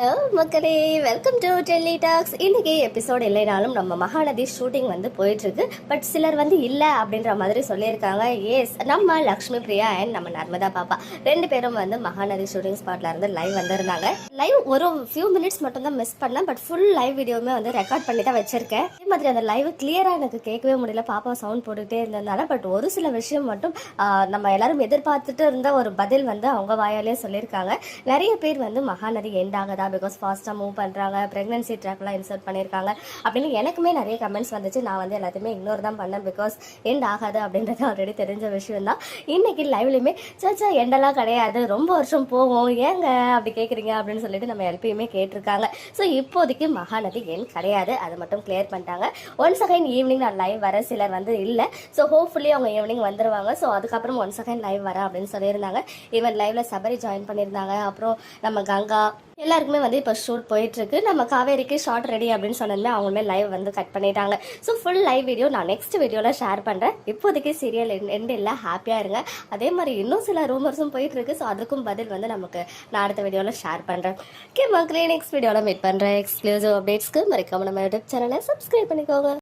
Hello மக்களே welcome to Delhi talks இன்னைக்கு episode இல்லைனாலும் நம்ம மகாநதி ஷூட்டிங் வந்து போயிட்டுருக்கு. பட் சிலர் வந்து இல்லை அப்படின்ற மாதிரி சொல்லியிருக்காங்க. எஸ் நம்ம லக்ஷ்மி பிரியா அண்ட் நம்ம நர்மதா பாப்பா. ரெண்டு பேரும் வந்து மகாநதி ஷூட்டிங் ஸ்பாட்ல இருந்து லைவ் வந்திருந்தாங்க. லைவ் ஒரு ஃபியூ மினிட்ஸ் மட்டும் தான் மிஸ் பண்ணேன். பட் ஃபுல் லைவ் வீடியோவுமே வந்து ரெக்கார்ட் பண்ணி தான் வச்சிருக்கேன். அதே மாதிரி அந்த லைவ் கிளியரா எனக்கு கேட்கவே முடியல. பாப்பா சவுண்ட் போட்டுகிட்டே இருந்ததுனால. பட் ஒரு சில விஷயம் மட்டும் நம்ம எல்லாரும் எதிர்பார்த்துட்டு இருந்த ஒரு பதில் வந்து அவங்க வாயாலே சொல்லியிருக்காங்க. நிறைய பேர் வந்து மகாநதி எண்ட் பிகாஸ் ஃபாஸ்ட்டாக மூவ் பண்ணுறாங்க ப்ரெக்னன்சி ட்ராக்லாம் இன்சர்ட் பண்ணியிருக்காங்க. அப்படின்னு எனக்குமே நிறைய கமெண்ட்ஸ் வந்துச்சு. நான் வந்து எல்லாத்தையுமே இக்னோர் தான் பண்ணேன் பிகாஸ் எண்ட் ஆகாது அப்படின்றது ஆல்ரெடி தெரிஞ்ச விஷயம் தான் இன்னைக்கு லைவ்லையுமே சச்சா எண்டெல்லாம் கிடையாது ரொம்ப வருஷம் போகும் ஏங்க அப்படி கேட்குறீங்க அப்படின்னு சொல்லிட்டு நம்ம எல்பியுமே கேட்டிருக்காங்க. ஸோ இப்போதைக்கு மகாநதி எண் கிடையாது அதை மட்டும் கிளியர் பண்ணிட்டாங்க. ஒன்ஸ் அகைன் ஈவினிங் நான் லைவ் வர சிலர் வந்து இல்லை. ஸோ ஹோப்ஃபுல்லி அவங்க ஈவினிங் வந்துருவாங்க. ஸோ அதுக்கப்புறம் ஒன்ஸ் அகைன் லைவ் வர அப்படின்னு சொல்லியிருந்தாங்க. ஈவன் லைவ்ல சபரி ஜாயின் பண்ணியிருந்தாங்க. அப்புறம் நம்ம கங்கா எல்லாருக்குமே வந்து இப்போ ஷூட் போயிட்டுருக்கு. நம்ம காவேரிக்கு ஷார்ட் ரெடி அப்படின்னு சொன்னதுமே அவங்களுமே லைவ் வந்து கட் பண்ணிட்டாங்க. ஸோ ஃபுல் லைவ் வீடியோ நான் நெக்ஸ்ட் வீடியோவில் ஷேர் பண்ணுறேன் இப்போதைக்கு சீரியல் எண்டு இல்லை ஹாப்பியாக இருங்க. அதே மாதிரி இன்னும் சில ரூமர்ஸும் போயிட்டுருக்கு. ஸோ அதுக்கும் பதில் வந்து நமக்கு நான் அடுத்த வீடியோவில் ஷேர் பண்ணுறேன் ஓகே மக்களே நெக்ஸ்ட் வீடியோவில் மீட் பண்ணுறேன் எக்ஸ்க்ளூசிவ் அப்டேட்ஸ்க்கு மறக்காம நம்ம யூடியூப் சேனலை சப்ஸ்கிரைப் பண்ணிக்கோங்க.